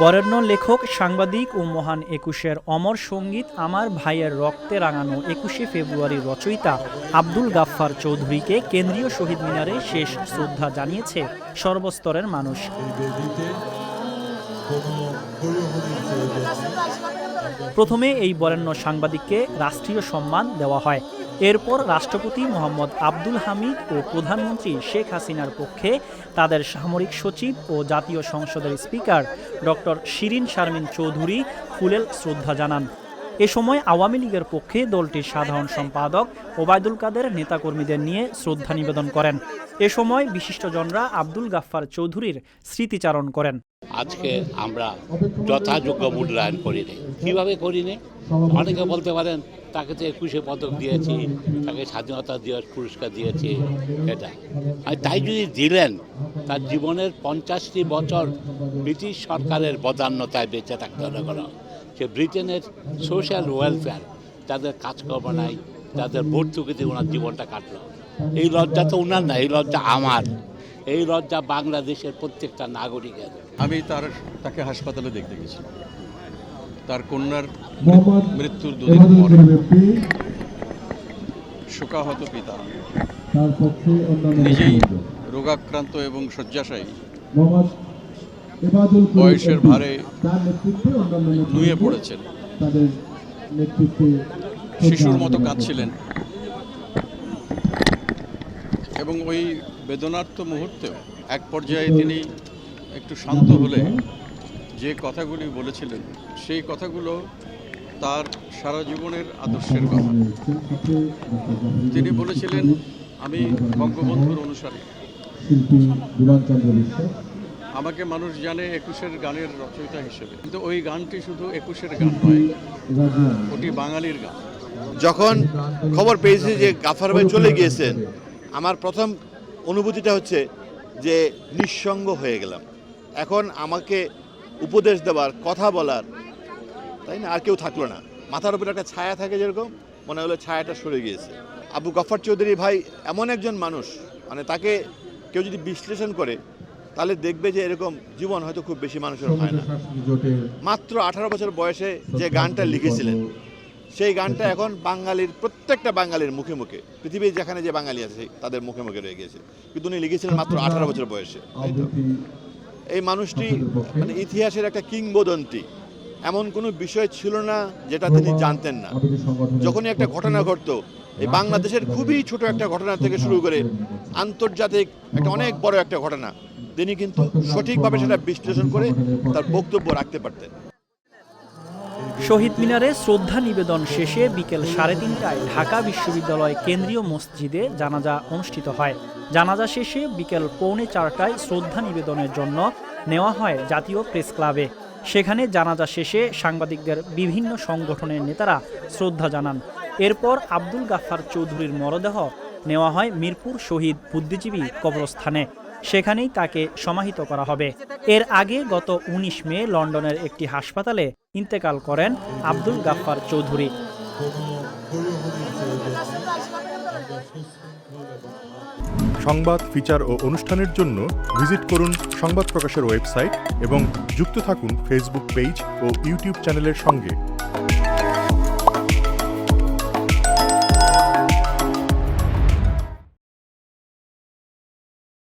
বরেণ্য লেখক, সাংবাদিক ও মহান একুশের অমর সংগীত আমার ভাইয়ের রক্তে রাঙানো একুশে ফেব্রুয়ারি রচয়িতা আব্দুল গাফফার চৌধুরীকে কেন্দ্রীয় শহীদ মিনারে শেষ শ্রদ্ধা জানিয়েছে সর্বস্তরের মানুষ। প্রথমে এই বরেণ্য সাংবাদিককে রাষ্ট্রীয় সম্মান দেওয়া হয়। এরপর রাষ্ট্রপতি মোহাম্মদ আব্দুল হামিদ ও প্রধানমন্ত্রী শেখ হাসিনার পক্ষে তাদের সামরিক সচিব ও জাতীয় সংসদের স্পিকার ডক্টর শিরিন শারমিন চৌধুরী ফুলেল শ্রদ্ধা জানান। এ সময় আওয়ামী লীগের পক্ষে দলটির সাধারণ সম্পাদক ওবায়দুল কাদের নেতাকর্মীদের নিয়ে শ্রদ্ধা নিবেদন করেন। এ সময় বিশিষ্টজনরা আব্দুল গাফফার চৌধুরীর স্মৃতিচারণ করেন। আজকে আমরা যথাযোগ্য মূল্যায়ন করিনি। কীভাবে করিনি? অনেকে বলতে পারেন তাকে তো একুশে পদক দিয়েছি, তাকে স্বাধীনতা দিবস পুরস্কার দিয়েছি, এটা। আর তাই যদি দিলেন, তার জীবনের পঞ্চাশটি বছর ব্রিটিশ সরকারের বদান্যতায় বেঁচে থাকতে হলো কোনো। সে ব্রিটেনের সোশ্যাল ওয়েলফেয়ার তাদের কাজকর্ম নাই, তাদের ভর্তুকিতে ওনার জীবনটা কাটলো। এই লজ্জা তো ওনার না, এই লজ্জা আমার। এই লজ্জা বাংলাদেশের প্রত্যেকটা নাগরিকের। আমি তার, তাকে হাসপাতালে দেখতে গেছি। তার কন্যার মৃত্যুর দুদিন পরে। শোকাহত পিতা। নিজেই রোগাক্রান্ত এবং শয্যাশায়ী। বয়সের ভারে নুয়ে পড়েছেন। শিশুর মতো কাঁদছিলেন। এবং ওই বেদনার্থ মুহূর্তেও এক পর্যায়ে তিনি একটু শান্ত হলে যে কথাগুলি বলেছিলেন, সেই কথাগুলো তার সারা জীবনের আদর্শের কথা। তিনি বলেছিলেন, আমি বঙ্গবন্ধুর অনুসারী। আমাকে মানুষ জানে একুশের গানের রচয়িতা হিসেবে। কিন্তু ওই গানটি শুধু একুশের গান নয়, ওটি বাঙালির গান। যখন খবর পেয়েছি যে গাফার ভাই চলে গিয়েছেন, আমার প্রথম অনুভূতিটা হচ্ছে যে নিঃসঙ্গ হয়ে গেলাম। এখন আমাকে উপদেশ দেওয়ার কথা বলার, তাই না? আর কেউ থাকল না। মাথার উপরে একটা ছায়া থাকে যেরকম, মনে হলো ছায়াটা সরে গিয়েছে। আবু গফর চৌধুরী ভাই এমন একজন মানুষ মানে তাকে কেউ যদি বিশ্লেষণ করে, তাহলে দেখবে যে এরকম জীবন হয়তো খুব বেশি মানুষের হয় না। মাত্র আঠারো বছর বয়সে যে গানটা লিখেছিলেন, সেই গানটা এখন বাঙালির, প্রত্যেকটা বাঙালির মুখে মুখে, পৃথিবীর যেখানে যে বাঙালি আছে তাদের মুখে মুখে রয়ে গেছে কিন্তু উনি লিখেছিলেন মাত্র আঠারো বছর বয়সে। এই মানুষটি মানে ইতিহাসের একটা কিংবদন্তি। এমন কোনো বিষয় ছিল না যেটা তিনি জানতেন না। যখনই একটা ঘটনা ঘটত এই বাংলাদেশের খুবই ছোট একটা ঘটনা থেকে শুরু করে আন্তর্জাতিক একটা অনেক বড় একটা ঘটনা। তিনি কিন্তু সঠিকভাবে সেটা বিশ্লেষণ করে তার বক্তব্য রাখতে পারতেন। শহীদ মিনারে শ্রদ্ধা নিবেদন শেষে বিকেল সাড়ে তিনটায় ঢাকা বিশ্ববিদ্যালয় কেন্দ্রীয় মসজিদে জানাজা অনুষ্ঠিত হয়। জানাজা শেষে বিকেল পৌনে চারটায় শ্রদ্ধা নিবেদনের জন্য নেওয়া হয় জাতীয় প্রেস ক্লাবে। সেখানে জানাজা শেষে সাংবাদিকদের বিভিন্ন সংগঠনের নেতারা শ্রদ্ধা জানান। এরপর আব্দুল গাফার চৌধুরীর মরদেহ নেওয়া হয় মিরপুর শহীদ বুদ্ধিজীবী কবরস্থানে। সেখানেই তাকে সমাহিত করা হবে। এর আগে গত ১৯ মে লন্ডনের একটি হাসপাতালে ইন্তেকাল করেন আব্দুল গাফফার চৌধুরী। সংবাদ, ফিচার ও অনুষ্ঠানের জন্য ভিজিট করুন সংবাদ প্রকাশের ওয়েবসাইট এবং যুক্ত থাকুন ফেসবুক পেজ ও ইউটিউব চ্যানেলের সঙ্গে।